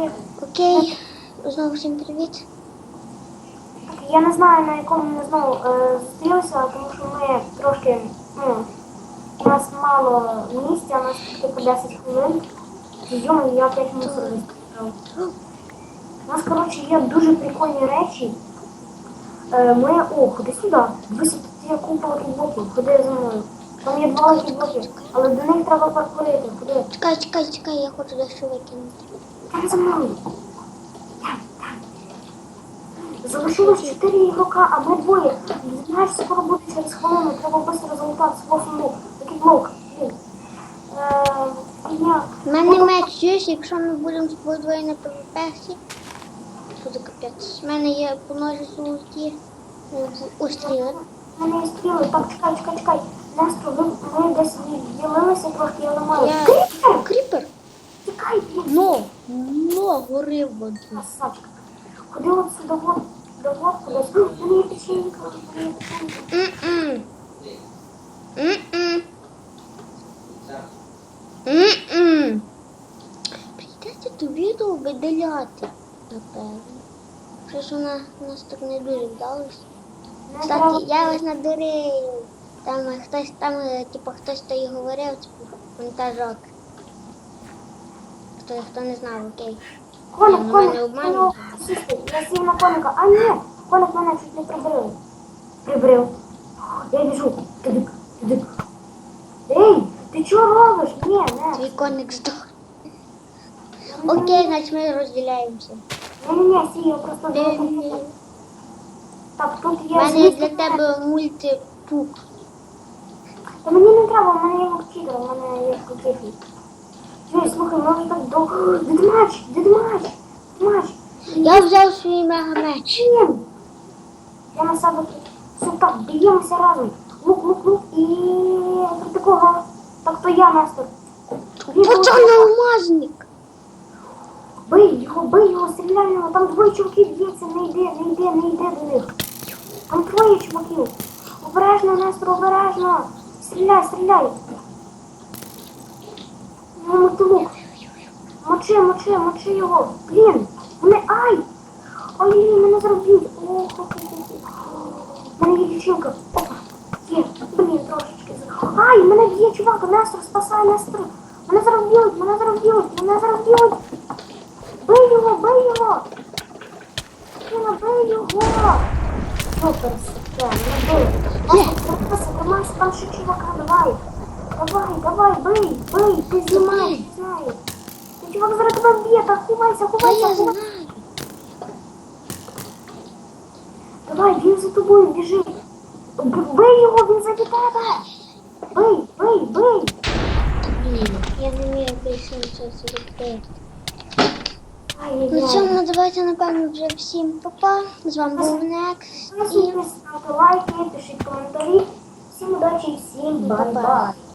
жити. Окей. Знову всім привіт. Я не знаю, на якому ми знову е, зустрілися, тому що ми трошки, ну, у нас мало місця, у нас тільки 10 хвилин. Йому я 5 мусор виставив. У нас, коротше, є дуже прикольні речі. Е, ми, о, ходи сюди. Дивися, тут є купа блоків, ходи за мною. Там є два блоки, але до них треба паркурити. Ходи. Чекай, чекай, чекай, я хочу дещо викинути. Там за мною. Там, там. Залишилось чотири ігрока, а ми двоє. Знаєш, скоро буде через хвилину, треба швидко результат свого фонду. Такий блок. Е. У мене меч чуєш, якщо ми будемо двоє на ПВП, що за капець. У мене є по ножі золоті остріли. У мене є стріли. Так, чекай, чекай, чекай. Ви, ми десь відділилися трохи, я ламаю. Я... но, горив воду. Красавчик. Ходи от сюди, вот, до вот, кудись. У мене печенька, у печенька. М-м. М-м. М-м. Прийдеться ту відео видаляти, напевно. Щось вона нас так не дуже вдалося. Кстати, я вас надурив. Там хтось, там, е, типу, хтось то і говорив, типу, монтажок. Хто, хто не знав, окей. Коник, Ну, коник, коник. Я сів на коника. А ні, коник мене чуть не прибрив. Прибрив. Я біжу. Тидик, тидик. Ей, ти чого робиш? Ні, не. Твій коник здох. Окей, значить ми розділяємося. Ні, ні, ні, сій, я просто ні. Так, тут У мене є звісно, для тебе мультипук. Та мені не треба, в мене є локчітер, у мене є локчітер. Ой, слухай, ми вже так довго. Дедмач, дедмач, дедмач. Я взяв свій мегамеч. Я на себе. Все так, б'ємося разом. Лук, лук, лук і такого. Так то я. Він Пацан алмазник. Бий його, бий його, стріляй в нього. Там двоє чуваків б'ється, не йди, не йди, не йди до них. Там троє чуваків. Обережно, Нестор, обережно. Стріляй, стріляй. Ну, моти лук. Мочи, мочи, мочи його. Блін, мене, ай! Ой, мене зробіть. Ох, ох, ох, мене є дівчинка. Опа. Є. Блін, трошечки. Ай, мене б'є чувак, Нестор, спасай, Нестор. Мене б'ють, мене б'ють, мене б'ють. Бий його, бий його. Блін, бий його. Супер, супер, не бий. Тримайся, там ще чувака, давай. Давай, давай, бий, бий, ти знімаєш, знаєш. Ти чувак зараз тебе б'є, та ховайся, Та ховайся, я ховайся. знаю. Давай, він за тобою біжить. Б- Бий його, він за тебе. Бий, бий, бий. Блін, я не вмію більше нічого зробити. Ай, На цьому давайте, напевно, вже всім папа. З вами був Некс. І Ставте лайки, пишіть коментарі. Всім удачі, всім Па-па. бай-бай.